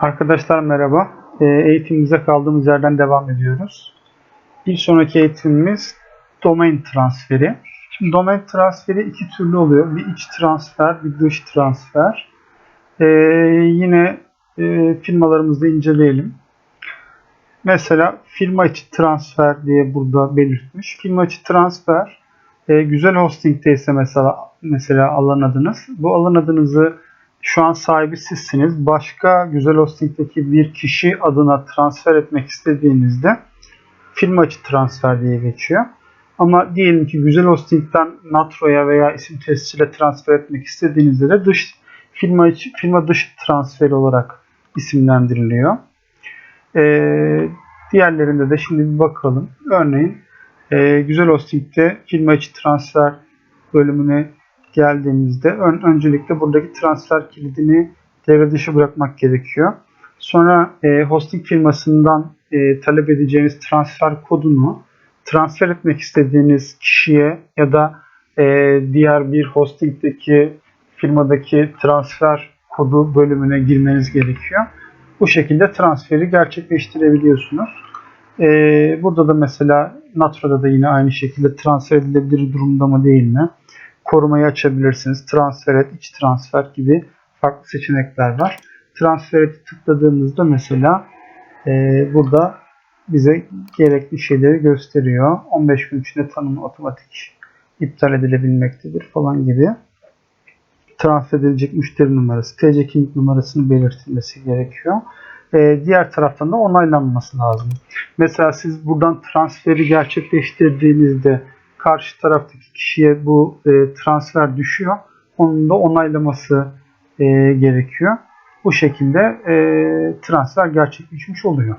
Arkadaşlar merhaba. Ee, Eğitimimize kaldığımız yerden devam ediyoruz. Bir sonraki eğitimimiz domain transferi. Şimdi domain transferi iki türlü oluyor. Bir iç transfer, bir dış transfer. Ee, yine e, firmalarımızı inceleyelim. Mesela firma içi transfer diye burada belirtmiş. Firma içi transfer e, güzel hosting'te ise mesela mesela alan adınız. Bu alan adınızı şu an sahibi sizsiniz. Başka güzel hosting'deki bir kişi adına transfer etmek istediğinizde firma içi transfer diye geçiyor. Ama diyelim ki güzel hosting'den Natro'ya veya isim tescile transfer etmek istediğinizde de dış firma içi, firma dışı transfer olarak isimlendiriliyor. Ee, diğerlerinde de şimdi bir bakalım. Örneğin e, güzel hosting'de firma içi transfer bölümüne geldiğimizde ön, öncelikle buradaki transfer kilidini devre dışı bırakmak gerekiyor. Sonra e, hosting firmasından e, talep edeceğiniz transfer kodunu transfer etmek istediğiniz kişiye ya da e, diğer bir hostingdeki firmadaki transfer kodu bölümüne girmeniz gerekiyor. Bu şekilde transferi gerçekleştirebiliyorsunuz. E, burada da mesela Natro'da da yine aynı şekilde transfer edilebilir durumda mı değil mi? Korumayı açabilirsiniz. Transfer et, iç transfer gibi farklı seçenekler var. Transfer et'i tıkladığımızda mesela e, burada bize gerekli şeyleri gösteriyor. 15 gün içinde tanımı otomatik iptal edilebilmektedir falan gibi. Transfer edilecek müşteri numarası, TC kimlik numarasını belirtilmesi gerekiyor. E, diğer taraftan da onaylanması lazım. Mesela siz buradan transferi gerçekleştirdiğinizde karşı taraftaki kişiye bu e, transfer düşüyor. Onun da onaylaması e, gerekiyor. Bu şekilde e, transfer gerçekleşmiş oluyor.